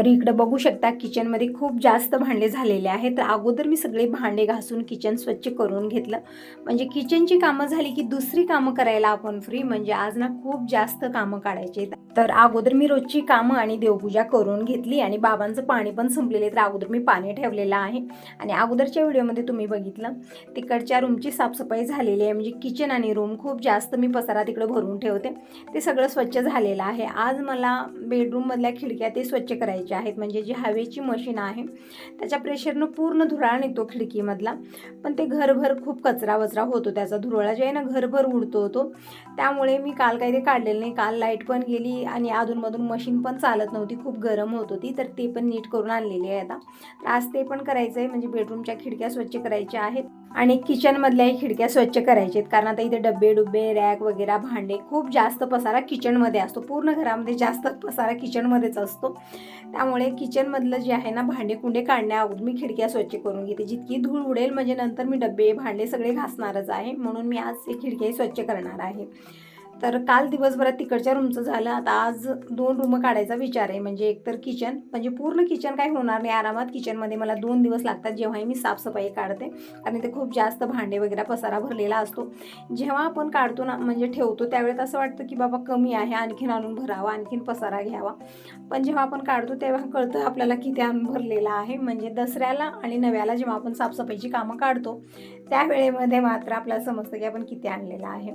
तर इकडं बघू शकता किचनमध्ये खूप जास्त भांडे झालेले आहेत. तर अगोदर मी सगळे भांडे घासून किचन स्वच्छ करून घेतलं. म्हणजे किचनची कामं झाली की दुसरी कामं करायला आपण फ्री म्हणजे आज ना खूप जास्त कामं काढायची. आहेत. तर अगोदर मी रोजची कामं आणि देवपूजा करून घेतली आणि बाबांचं पाणी पण संपलेले तर अगोदर मी पाणी ठेवलेलं आहे. आणि अगोदरच्या व्हिडिओमध्ये तुम्ही बघितलं तिकडच्या रूमची साफसफाई झालेली आहे. म्हणजे किचन आणि रूम खूप जास्त मी पसारा तिकडे भरून ठेवते. ते सगळं स्वच्छ झालेलं आहे. आज मला बेडरूममधल्या खिडक्या ते स्वच्छ करायच्या आहेत. म्हणजे जी हवेची मशीन आहे त्याच्या प्रेशरनं पूर्ण धुराळ निघतो खिडकीमधला. पण ते घरभर खूप कचरा वचरा होतो त्याचा धुरळा. जे आहे ना घरभर उडतो होतो त्यामुळे मी काल काही ते काढलेलं नाही. काल लाइट पण गेली आणि अधूनमधून मशीन पण चालत नव्हती. खूप गरम होत होती. तर ते पण नीट करून आणलेली आहे आता. तर आज ते पण करायचं आहे म्हणजे बेडरूमच्या खिडक्या स्वच्छ करायच्या आहेत. आणि किचनमधल्याही खिडक्या स्वच्छ करायच्या आहेत कारण आता इथे डब्बे डुब्बे रॅक वगैरे भांडे खूप जास्त पसारा किचनमध्ये असतो. पूर्ण घरामध्ये जास्त पसारा किचनमध्येच असतो. त्यामुळे किचनमधलं जे आहे ना भांडे कुंडे काढण्याअगोदर मी खिडक्या स्वच्छ करून घेते. जितकी धूळ उडेल म्हणजे नंतर मी डब्बे भांडे सगळे घासणारच आहे. म्हणून मी आज हे खिडक्याही स्वच्छ करणार आहे. तर काल दिवसभरात तिकडच्या रूमचं झालं. आता आज दोन रूम काढायचा विचार आहे. म्हणजे एक तर किचन म्हणजे पूर्ण किचन काही होणार नाही. आरामात किचनमध्ये मला दोन दिवस लागतात जेव्हाही मी साफसफाई काढते. आणि ते खूप जास्त भांडे वगैरे पसारा भरलेला असतो. जेव्हा आपण काढतो ना म्हणजे ठेवतो त्यावेळेत असं वाटतं की बाबा कमी आहे. आणखीन आणून भरावा आणखीन पसारा घ्यावा. पण जेव्हा आपण काढतो तेव्हा कळतं आपल्याला किती आणून भरलेला आहे. म्हणजे दसऱ्याला आणि नव्याला जेव्हा आपण साफसफाईची कामं काढतो त्यावेळेमध्ये मात्र आपल्याला समजतं की आपण किती आणलेलं आहे.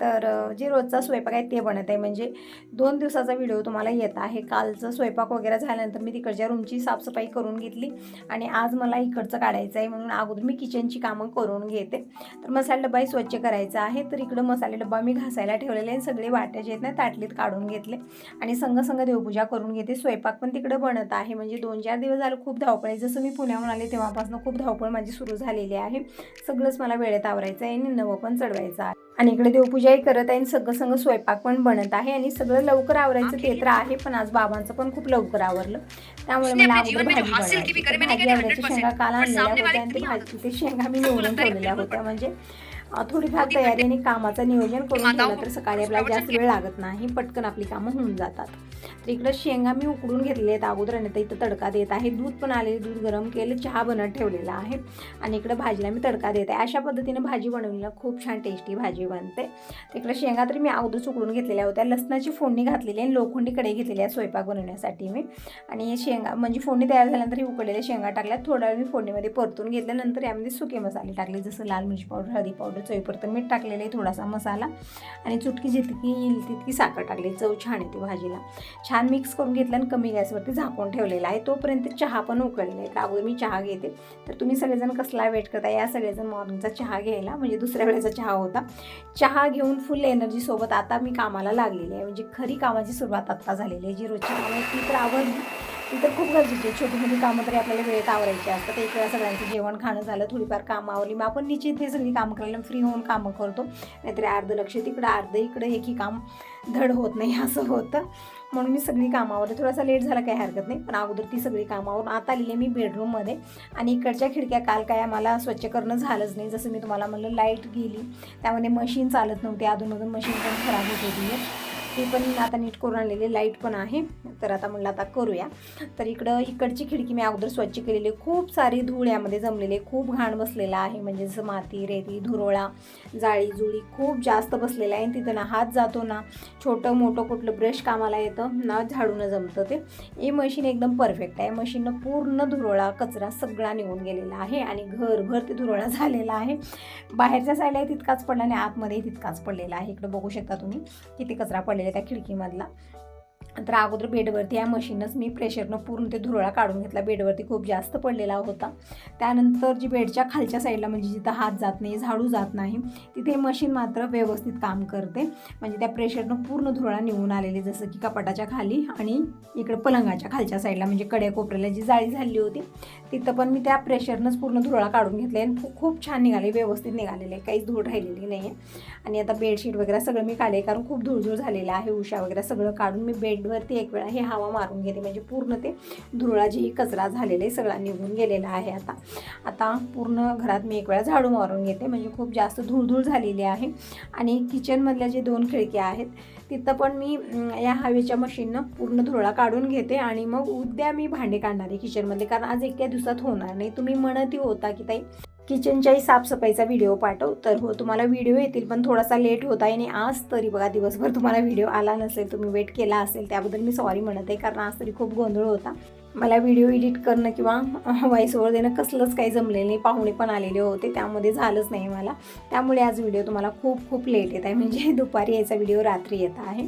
तर जे रोजचा स्वयंपाक आहे ते बनत आहे. म्हणजे दोन दिवसाचा व्हिडिओ तुम्हाला येत आहे. कालचं स्वयंपाक वगैरे झाल्यानंतर मी तिकडच्या रूमची साफसफाई करून घेतली आणि आज मला इकडचं काढायचं आहे म्हणून अगोदर मी किचनची कामं करून घेते. तर मसाला डब्बाही स्वच्छ करायचा आहे. तर इकडं मसाले डब्बा मी घासायला ठेवलेले आहे. सगळे वाट्या जे आहेत ना ताटलीत काढून घेतले आणि संघ संघ देवपूजा करून घेते. स्वयंपाक पण तिकडं बनत आहे. म्हणजे दोन चार दिवस झालं खूप धावपळ आहे. जसं मी पुण्याहून आले तेव्हापासून खूप धावपळ माझी सुरू झालेली आहे. सगळंच मला वेळेत आवरायचं आहे आणि नवं पण चढवायचं आहे. आणि इकडे देवपूजाही करत आहे आणि सगळं सगळं स्वयंपाक पण बनत आहे आणि सगळं लवकर आवरायचं ते तर आहे पण आज बाबांचं पण खूप लवकर आवरलं. त्यामुळे मला अपने अगोदर जीवन में जो भाजी हासिल की भी करे, बनवायची मैंने भाजी कहती आवडायच्या 100% शेंगा काल आणलेल्या होत्या आणि ते भाजी ते शेंगा मी निवडून ठेवलेल्या होत्या. म्हणजे थोडीफार तयारी आणि कामाचं नियोजन करून ठेवलं तर सकाळी आपल्याला जास्त वेळ लागत नाही पटकन आपली कामं होऊन जातात. तर इकडं शेंगा मी उकडून घेतलेले आहेत अगोदर आणि इथं तडका देत आहे. दूध पण आले दूध गरम केलं चहा बनत ठेवलेला आहे. आणि इकडं भाजीला मी तडका देत आहे. अशा पद्धतीने भाजी बनवलेलं खूप छान टेस्टी भाजी बनते. तर इकडं शेंगा तरी मी अगोदर उकडून घेतलेल्या होत्या. लसणाची फोडणी घातलेली आहे आणि लोखंडी कढई घेतलेली आहे स्वयंपाक बनवण्यासाठी मी. आणि शेंगा म्हणजे फोडणी तयार झाल्यानंतर ही उकडलेल्या शेंगा टाकल्या थोडा वेळ मी फोडणीमध्ये परतून घेतल्यानंतर यामध्ये सुके मसाले टाकले जसं लाल मिरची पावडर हळदी पावडर चवीपर्यंत मीठ टाकलेलं आहे थोडासा मसाला. आणि चुटकी जितकी येईल तितकी साखर टाकली चव छान येते भाजीला. छान मिक्स करून घेतलं आणि कमी गॅसवरती झाकून ठेवलेला आहे. तोपर्यंत चहा पण उकळलेला आहे. तर अगोदर मी चहा घेते. तर तुम्ही सगळेजण कसला वेट करता? या सगळेजण मॉर्निंगचा चहा घ्यायला म्हणजे दुसऱ्या वेळेचा चहा होता. चहा घेऊन फुल एनर्जीसोबत आता मी कामाला लागलेली आहे. म्हणजे खरी कामाची सुरुवात आत्ता झालेली आहे. जी रोजची कामं ती तर आवडली ती तर खूप गरजेची आहे. छोटी मोठी कामं तरी आपल्याला वेळेत आवरायची असतात. एक वेळा सगळ्यांचं जेवण खाणं झालं थोडीफार कामं आवरली. मग आपण निश्चित हे सगळी कामं करायला फ्री होऊन कामं करतो. नाहीतरी अर्ध लक्ष तिकडं अर्ध इकडं एकही काम धड होत नाही असं होतं. म्हणून मी सगळी कामावर थोडासा लेट झाला काही हरकत नाही. पण अगोदर ती सगळी कामावरून आता आलेली आहे मी बेडरूममध्ये आणि इकडच्या खिडक्या काल काय आम्हाला स्वच्छ करणं झालंच नाही. जसं मी तुम्हाला म्हणलं लाइट गेली. त्यामध्ये मशीन चालत नव्हती. अधूनमधून मशीन पण खराब होत होती. ती पण आता नीट करून आणलेली लाइट पण आहे. तर आता म्हणलं आता करूया. तर इकडं इकडची खिडकी मी अगोदर स्वच्छ केलेली आहे. खूप सारी धूळ यामध्ये जमलेली खूप घाण बसलेला आहे. म्हणजे जसं माती रेती धुरोळा जाळी जुळी खूप जास्त बसलेला आहे. आणि तिथं ना हात जातो ना छोटं मोठं कुठलं ब्रश कामाला येतं ना झाडून जमतं ते. हे मशीन एकदम परफेक्ट आहे. मशीननं पूर्ण धुरोळा कचरा सगळा निघून गेलेला आहे. आणि घरभर ते धुरोळा झालेला आहे. बाहेरच्या साईडला तितकाच पडला आणि आतमध्ये तितकाच पडलेला आहे. इकडं बघू शकता तुम्ही किती कचरा पडलेला आहे त्या खिडकीमधला तर अगोदर बेडवरती या मशीनच मी प्रेशरनं पूर्ण ते धुरळा काढून घेतला. बेडवरती खूप जास्त पडलेला होता. त्यानंतर जी बेडच्या खालच्या साईडला म्हणजे जिथं हात जात नाही झाडू जात नाही तिथे मशीन मात्र व्यवस्थित काम करते. म्हणजे त्या प्रेशरनं पूर्ण धुरळा निघून आलेली जसं की कपाटाच्या खाली आणि इकडे पलंगाच्या खालच्या साईडला म्हणजे कड्या कोपऱ्याला जी जाळी झाली होती तिथं पण मी त्या प्रेशरनंच पूर्ण धुरळा काढून घेतले आणि खूप छान निघाले व्यवस्थित निघालेले आहे. काहीच धूळ राहिलेली नाही आहे आणि आता बेडशीट वगैरे सगळं मी काढले कारण खूप धुळधूळ झालेलं आहे. उशा वगैरे सगळं काढून मी बेड साईडवरती एक वेळा हे हवा मारून घेते. म्हणजे पूर्ण ते धुरळा जी कचरा झालेला आहे सगळा निघून गेलेला आहे आता. आता पूर्ण घरात मी एक वेळा झाडू मारून घेते. म्हणजे खूप जास्त धूळधूळ झालेली आहे. आणि किचनमधल्या जे दोन खिडक्या आहेत तिथं पण मी या हवेच्या मशीननं पूर्ण धुरळा काढून घेते आणि मग उद्या मी भांडे काढणार आहे किचनमध्ये कारण आज एका दिवसात होणार नाही. तुम्ही म्हणतही होता की ताई किचनच्याही साफसफाईचा व्हिडिओ पाठव. तर हो तुम्हाला व्हिडिओ येतील पण थोडासा लेट होत आहे आणि आज तरी बघा दिवसभर तुम्हाला व्हिडिओ आला नसेल तुम्ही वेट केला असेल त्याबद्दल मी सॉरी म्हणत आहे कारण आज तरी खूप गोंधळ होता. मला व्हिडिओ एडिट करणं किंवा व्हॉइस ओवर देणं कसलंच काही जमलेलं नाही पाहुणे पण आलेले होते त्यामध्ये झालंच नाही मला. त्यामुळे आज व्हिडिओ तुम्हाला खूप खूप लेट येत आहे म्हणजे दुपारी यायचा व्हिडिओ रात्री येत आहे.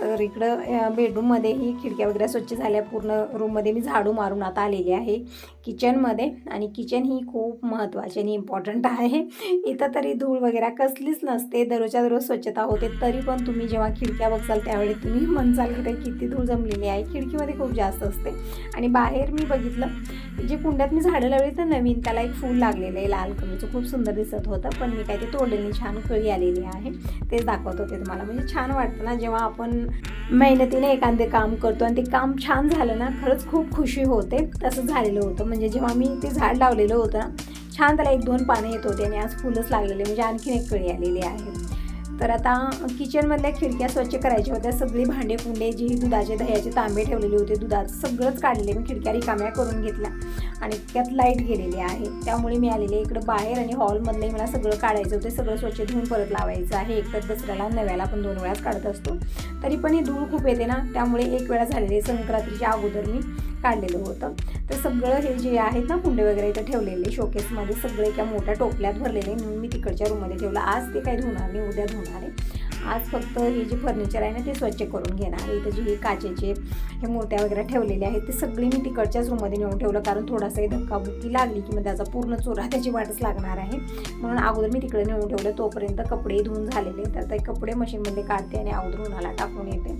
तर इकडं बेडरूममध्ये बेडरूममध्येही खिडक्या वगैरे स्वच्छ झाल्या. पूर्ण रूममध्ये मी झाडू मारून आता आलेली आहे. किचनमध्ये आणि किचन ही खूप महत्त्वाची आणि इम्पॉर्टंट आहे. इथं तरी धूळ वगैरे कसलीच नसते. दररोजच्या दररोज स्वच्छता होते. तरी पण तुम्ही जेव्हा खिडक्या बघसाल त्यावेळी तुम्ही म्हणसाल की ते किती धूळ जमलेली आहे. खिडकीमध्ये खूप जास्त असते. आणि बाहेर मी बघितलं जे कुंड्यात मी झाडं लावली तर नवीन त्याला एक फूल लागलेलं आहे. लाल कलरचं. खूप सुंदर दिसत होतं. पण मी काय ते तोडलेली छान कळी आलेली आहे. तेच दाखवत होते तुम्हाला. म्हणजे छान वाटतं ना जेव्हा आपण मेहनतीने एखादे काम करतो आणि ते काम छान झालं ना खरंच खूप खुशी होते. तसं झालेलं होतं. म्हणजे जेव्हा मी ते झाड लावलेलं होतं ना छान त्याला एक दोन पानं येत होते आणि आज फुलंच लागलेले म्हणजे आणखीन एक कळी आलेली आहे. तर आता किचनमधल्या खिडक्या स्वच्छ करायच्या होत्या. सगळी भांडे कुंडे जी दुधाचे दह्याचे तांबे ठेवलेले होते. दुधाचं सगळंच काढले मी खिडक्या रिकाम्या करून घेतल्या. आणि त्यात लाइट गेलेली आहे. त्यामुळे मी आलेले इकडं बाहेर आणि हॉलमधलंही मला सगळं काढायचं होतं. सगळं स्वच्छ धुवून परत लावायचं आहे. एक तर दसऱ्याला नव्याला पण दोन वेळाच काढत असतो. तरी पण ही धूळ खूप येते ना. त्यामुळे एक वेळा झालेले संक्रांतीच्या अगोदर मी काढलेलं होतं. तर सगळं हे जे आहेत ना कुंडे वगैरे इथं ठेवलेले शोकेसमध्ये सगळे एका मोठ्या टोपल्यात भरलेले. म्हणून मी तिकडच्या रूममध्ये ठेवलं. आज ते काही धुणार नाही उद्या धुणार आहे. आज फक्त हे जे फर्निचर आहे ना ते स्वच्छ करून घेणार. इथे जी जे हे काचेचे हे मूर्त्या वगैरे ठेवलेले आहेत ते सगळी मी तिकडच्याच रूममध्ये नेऊन ठेवलं. कारण थोडासा धक्काबुक्की लागली की म्हणजे मग त्याचा पूर्ण चोरा त्याची वाटच लागणार आहे. म्हणून अगोदर मी तिकडे नेऊन ठेवलं. तोपर्यंत कपडे धुवून झालेले तर ते कपडे मशीनमध्ये काढते आणि अगोदर उन्हाला टाकून येते.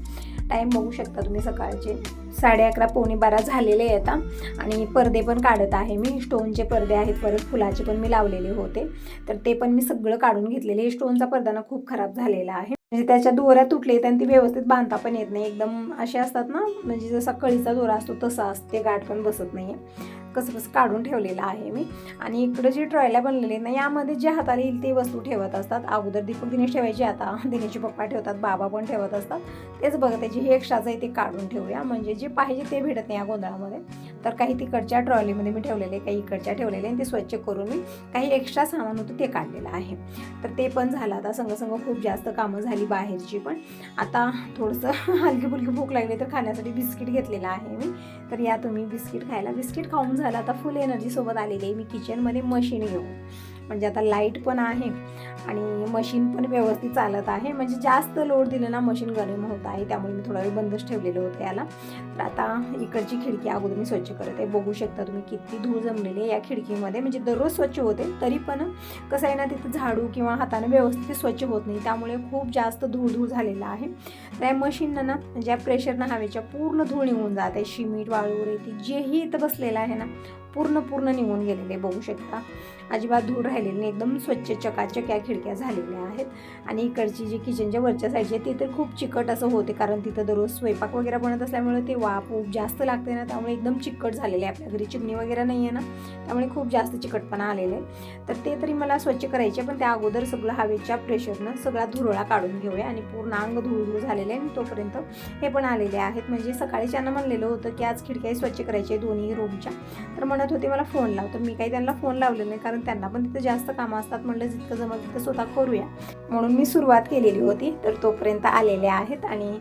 टाईम बघू शकता तुम्ही सकाळचे साडे अकरा पावणे बारा झालेले आहेत आणि पडदे पण काढत आहे मी. स्टोनचे पडदे आहेत परत फुलाचे पण मी लावलेले होते. तर ते पण मी सगळं काढून घेतलेले. हे स्टोनचा पडदा ना खूप खराब झालेला आहे. म्हणजे त्याच्या दोऱ्या तुटले आणि ती व्यवस्थित बांधता पण येत नाही. एकदम असे असतात ना म्हणजे जसा कळीचा दोरा असतो तसा असते गाठ पण बसत नाही कसं कसं काढून ठेवलेलं आहे मी. आणि इकडं जे ट्रॉयला बनलेले ना यामध्ये जे हाताला येईल ते वस्तू ठेवत असतात. अगोदर दीपक दिनेश ठेवायची आता दिनेशचे पप्पा ठेवतात बाबा पण ठेवत असतात. तेच बघा त्याची हे एक्स्ट्राचं आहे ते काढून ठेवूया. म्हणजे जे पाहिजे ते भेटत नाही या गोंधळामध्ये. तर काही तिकडच्या ट्रॉलीमध्ये मी ठेवलेले काही इकडच्या ठेवलेले आणि ते स्वच्छ करून मी काही एक्स्ट्रा सामान होतं ते काढलेलं आहे. तर ते पण झालं. आता संगसंग खूप जास्त कामं झाली बाहेरची पण. आता थोडंसं हलकी फुलकी भूक लागली तर खाण्यासाठी बिस्किट घेतलेलं आहे मी. तर या तुम्ही बिस्किट खायला. बिस्किट खाऊन झालं. आता फुल एनर्जीसोबत आलेली आहे मी किचनमध्ये मशीन घेऊन. म्हणजे आता लाइट पण आहे आणि मशीन पण व्यवस्थित चालत आहे. म्हणजे जास्त लोड दिलं ना मशीन गरम होत आहे त्यामुळे मी थोडा वेळ बंदच ठेवलेलं होतं याला. तर आता इकडची खिडकी अगोदर मी स्वच्छ करत. आहे बघू शकता तुम्ही किती धूळ जमलेली आहे या खिडकीमध्ये. म्हणजे दररोज स्वच्छ होते तरी पण कसं आहे ना तिथं झाडू किंवा हाताने व्यवस्थित स्वच्छ होत नाही. त्यामुळे खूप जास्त धूळ धूळ झालेला आहे. त्या मशीननं ना म्हणजे ज्या प्रेशरनं हवेच्या पूर्ण धूळ निघून जात. आहे शिमीट वाळू रेती जेही इथं बसलेलं आहे ना पूर्ण पूर्ण निघून गेलेले बघू शकता. अजिबात धूळ राहिलेली नाही एकदम स्वच्छ चकाचक या खिडक्या झालेल्या आहेत. आणि इकडची जी किचनच्या वरच्या साईडची आहे ती तर खूप चिकट असं होते कारण तिथं दररोज स्वयंपाक वगैरे बनत असल्यामुळे ते वाफ ऊप जास्त लागते ना त्यामुळे एकदम चिकट झालेले आहे. आपल्या घरी चिमणी वगैरे नाही आहे ना त्यामुळे खूप जास्त चिकटपणा आलेले आहे. तर ते तरी मला स्वच्छ करायचे पण त्या अगोदर सगळं हवेच्या प्रेशरनं सगळा धुरळा काढून घेऊया. आणि पूर्ण अंग धूळ धूळ झालेले आहे आणि तोपर्यंत हे पण आलेले आहेत. म्हणजे सकाळी त्यांना म्हणलेलं होतं की आज खिडक्या स्वच्छ करायचे दोन्ही रूमच्या तर म्हणत होते मला फोन लाव. तर मी काही त्यांना फोन लावले नाही कारण त्यांना पण तिथं जास्त कामं असतात म्हणलं जितकं जमत तिथं स्वतः करूया. म्हणून मी सुरुवात केलेली होती. तर तोपर्यंत आलेल्या आहेत आणि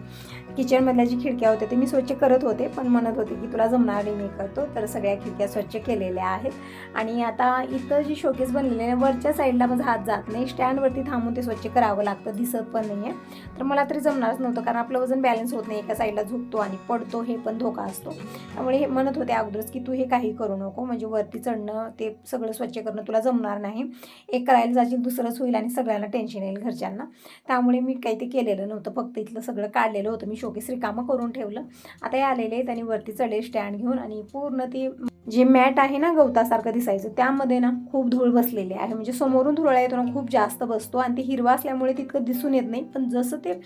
किचनमधल्या जी खिडक्या होत्या ते मी स्वच्छ करत होते पण म्हणत होते की तुला जमणार नाही मी करतो. तर सगळ्या खिडक्या स्वच्छ केलेल्या आहेत. आणि आता इथं जी शोकेस बनलेले आहे वरच्या साईडला माझा हात जात नाही. स्टँडवरती थांबून ते स्वच्छ करावं लागतं दिसत पण नाही आहे तर मला तरी जमणारच नव्हतं कारण आपलं वजन बॅलन्स होत नाही एका साईडला झुकतो आणि पडतो हे पण धोका असतो. त्यामुळे हे म्हणत होते अगोदरच की तू हे काही करू नको म्हणजे वरती चढणं ते सगळं स्वच्छ करणं तुला जमणार नाही. एक करायला जाशील दुसरंच होईल आणि सगळ्यांना टेन्शन येईल घरच्यांना. त्यामुळे मी काही ते केलेलं नव्हतं फक्त इथलं सगळं काढलेलं होतं. मी शोकेस रिकामं करून ठेवलं. आता हे आलेले आहेत आणि वरती चढे स्टँड घेऊन आणि पूर्ण ती जे मॅट आहे ना गवतासारखं दिसायचं त्यामध्ये ना खूप धूळ बसलेली आहे. म्हणजे समोरून धुरळा येतो ना खूप जास्त बसतो आणि ते हिरवा असल्यामुळे तितकं दिसून येत नाही. पण जसं ते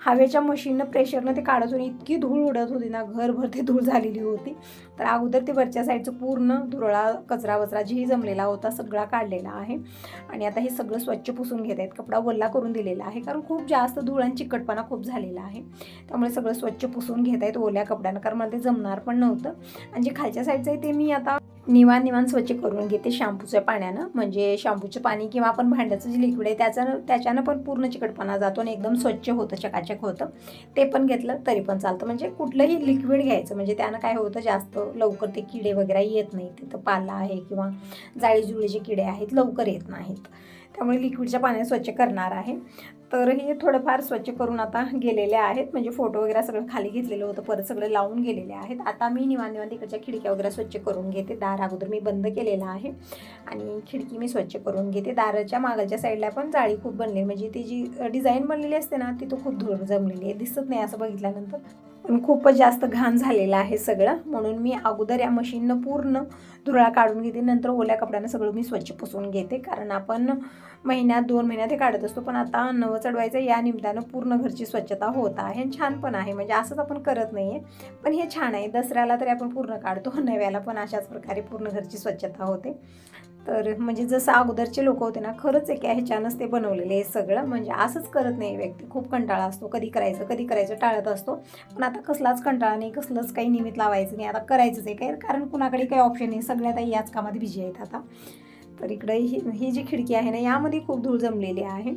हवेच्या मशीननं प्रेशरनं ते काढत होती. इतकी धूळ उडत होती ना घरभर ते धूळ झालेली होती. तर अगोदर ते वरच्या साईडचं पूर्ण धुरळा कचरा वचरा जेही जमलेला होता सगळा काढलेला आहे. आणि आता हे सगळं स्वच्छ पुसून घेत आहेत. कपडा वल्ला करून दिलेला आहे. कारण खूप जास्त धूळ आणि चिकटपणा खूप झालेला आहे. त्यामुळे सगळं स्वच्छ पुसून घेत आहेत ओल्या कपड्यानं. कारण मला ते जमणार पण नव्हतं. आणि जे खालच्या साईडचं आहे ते मी आता निवान निवान स्वच्छ करून घेते शॅम्पूच्या पाण्यानं. म्हणजे शॅम्पूचं पाणी किंवा आपण भांड्याचं जे लिक्विड आहे त्याचं त्याच्यानं पण पूर्ण चिकटपणा जातो आणि एकदम स्वच्छ होतं चकाचक होतं. ते पण घेतलं तरी पण चालतं. म्हणजे कुठलंही लिक्विड घ्यायचं म्हणजे त्यानं काय होतं जास्त लवकर ते किडे वगैरे येत नाही. तिथं पाला आहे किंवा जाळीजुळीचे किडे आहेत लवकर येत नाहीत. त्यामुळे लिक्विडच्या पाण्याने स्वच्छ करणार आहे. तर हे थोडंफार स्वच्छ करून आता गेलेले आहेत. म्हणजे फोटो वगैरे सगळं खाली घेतलेलं होतं. परत सगळं लावून गेलेले आहेत. आता मी निवांत निवांत तिकडच्या खिडक्या वगैरे स्वच्छ करून घेते. दार अगोदर मी बंद केलेला आहे. आणि खिडकी मी स्वच्छ करून घेते. दाराच्या मागच्या साईडला पण जाळी खूप बनली म्हणजे ती जी डिझाईन बनलेली असते ना ती तो खूप धूळ जमलेली आहे. दिसत नाही असं बघितल्यानंतर. पण खूपच जास्त घाण झालेलं आहे सगळं. म्हणून मी अगोदर या मशीननं पूर्ण धुरळा काढून घेते. नंतर ओल्या कपड्यानं सगळं मी स्वच्छ पुसून घेते. कारण आपण महिन्यात दोन महिन्यात हे काढत असतो. पण आता नवं चढवायचं या निमित्तानं पूर्ण घरची स्वच्छता होत आहे आणि छान पण आहे. म्हणजे असंच आपण करत नाही आहे पण हे छान आहे. दसऱ्याला तरी आपण पूर्ण काढतो. नव्याला पण अशाच प्रकारे पूर्ण घरची स्वच्छता होते. तर म्हणजे जसं अगोदरचे लोक होते ना खरंच एका ह्याच्यानंच ते बनवलेले हे सगळं. म्हणजे असंच करत नाही व्यक्ती. खूप कंटाळा असतो. कधी करायचं कधी करायचं टाळत असतो. पण आता कसलाच कंटाळा नाही कसलंच काही निमित्त लावायचं नाही. आता करायचंच आहे. काही कारण कुणाकडे काही ऑप्शन नाही. सगळ्यात याच कामात बिझी आहेत आता. तर इकडे ही ही जी खिडकी आहे ना यामध्ये खूप धूळ जमलेली आहे.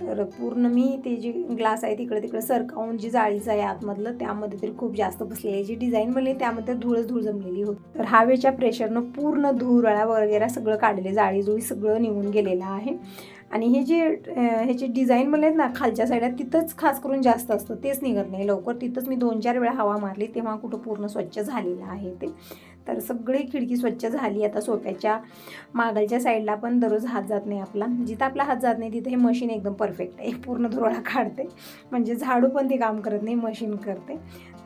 तर पूर्ण मी ते जे ग्लास आहे तिकडे तिकडे सरकावून जी जाळीचं आहे आतमधलं त्यामध्ये तरी खूप जास्त बसलेली आहे. जी डिझाईन बनली त्यामध्ये धूळच धूळ जमलेली होती. तर हवेच्या प्रेशरनं पूर्ण धुरळा वगैरे सगळं काढले जाळी जुळी सगळं निघून गेलेलं आहे. आणि हे जे ह्याचे डिझाईन बनले आहेत ना खालच्या साईडला तिथंच खास करून जास्त असतं. तेच निघत नाही. लवकर तिथंच मी दोन चार वेळा हवा मारली तेव्हा कुठं पूर्ण स्वच्छ झालेलं आहे ते. तर सगळी खिडकी स्वच्छ झाली. आता सोप्याच्या मागलच्या साईडला पण दररोज हात जात नाही आपला. जिथं आपला हात जात नाही तिथे हे मशीन एकदम परफेक्ट आहे. पूर्ण धुरोळा काढते. म्हणजे झाडू पण ते काम करत नाही मशीन करते.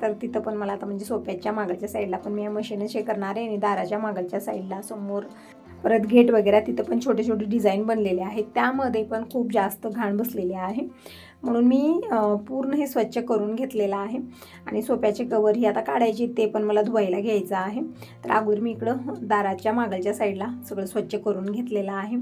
तर तिथं पण मला आता म्हणजे सोप्याच्या मागलच्या साईडला पण मी या मशीनच हे करणार आहे. आणि दाराच्या मागलच्या साईडला समोर परत गेट वगैरे तिथं पण छोटे छोटे डिझाईन बनलेले आहेत. त्यामध्ये पण खूप जास्त घाण बसलेले आहे. म्हणून मी पूर्ण हे स्वच्छ करून घेतलेलं आहे. आणि सोप्याचे कवर ही आता काढायची ते पण मला धुवायला घ्यायचं आहे. तर अगोदर मी इकडं दाराच्या मागलच्या साईडला सगळं स्वच्छ करून घेतलेलं आहे.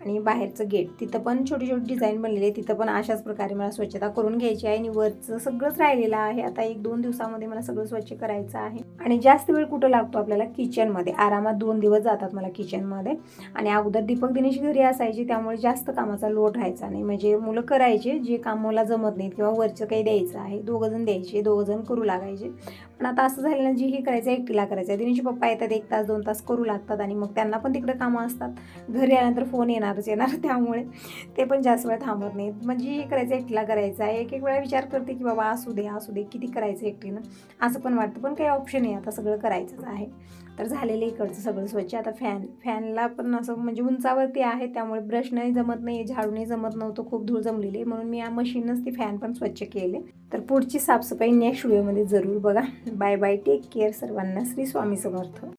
आणि बाहेरचं गेट तिथं पण छोटी छोटी डिझाईन बनलेली आहे. तिथं पण अशाच प्रकारे मला स्वच्छता करून घ्यायची आहे. आणि वरचं सगळंच राहिलेलं आहे. आता एक दोन दिवसामध्ये मला सगळं स्वच्छ करायचं आहे. आणि जास्त वेळ कुठं लागतो आपल्याला? किचनमध्ये. आरामात दोन दिवस जातात मला किचनमध्ये. आणि अगोदर दीपक दिनेश घरी असायचे त्यामुळे जास्त कामाचा लोड राहायचा नाही. म्हणजे मुलं करायचे जे काम मला जमत नाहीत किंवा वरचं काही द्यायचं आहे दोघंजण द्यायचे दोघंजण करू लागायचे. पण आता असं झालं ना जी हे करायचं एकटीला करायचं आहे. दिनेशचे पप्पा येतात एक तास दोन तास करू लागतात आणि मग त्यांना पण तिकडे कामं असतात. घरी आल्यानंतर फोन येणारच येणार त्यामुळे. ते पण जास्त वेळ थांबत नाहीत. म्हणजे हे करायचं एकटीला करायचं आहे. एक एक वेळा विचार करते की बाबा असू दे असू दे किती करायचं एकटीनं? असं पण वाटतं. पण काही ऑप्शन आहे आता सगळं करायचंच आहे. तर झालेलं इकडचं सगळं स्वच्छ. आता फॅन फॅनला पण असं म्हणजे उंचावरती आहे. त्यामुळे ब्रश नाही जमत नाही झाडू नाही जमत नव्हतं. खूप धूळ जमलेली आहे. म्हणून मी या मशीनच ते फॅन पण स्वच्छ केले. तर पुढची साफसफाई नेक्स्ट व्हिडिओमध्ये जरूर बघा. बाय बाय टेक केअर सर्वांना. श्री स्वामी समर्थ.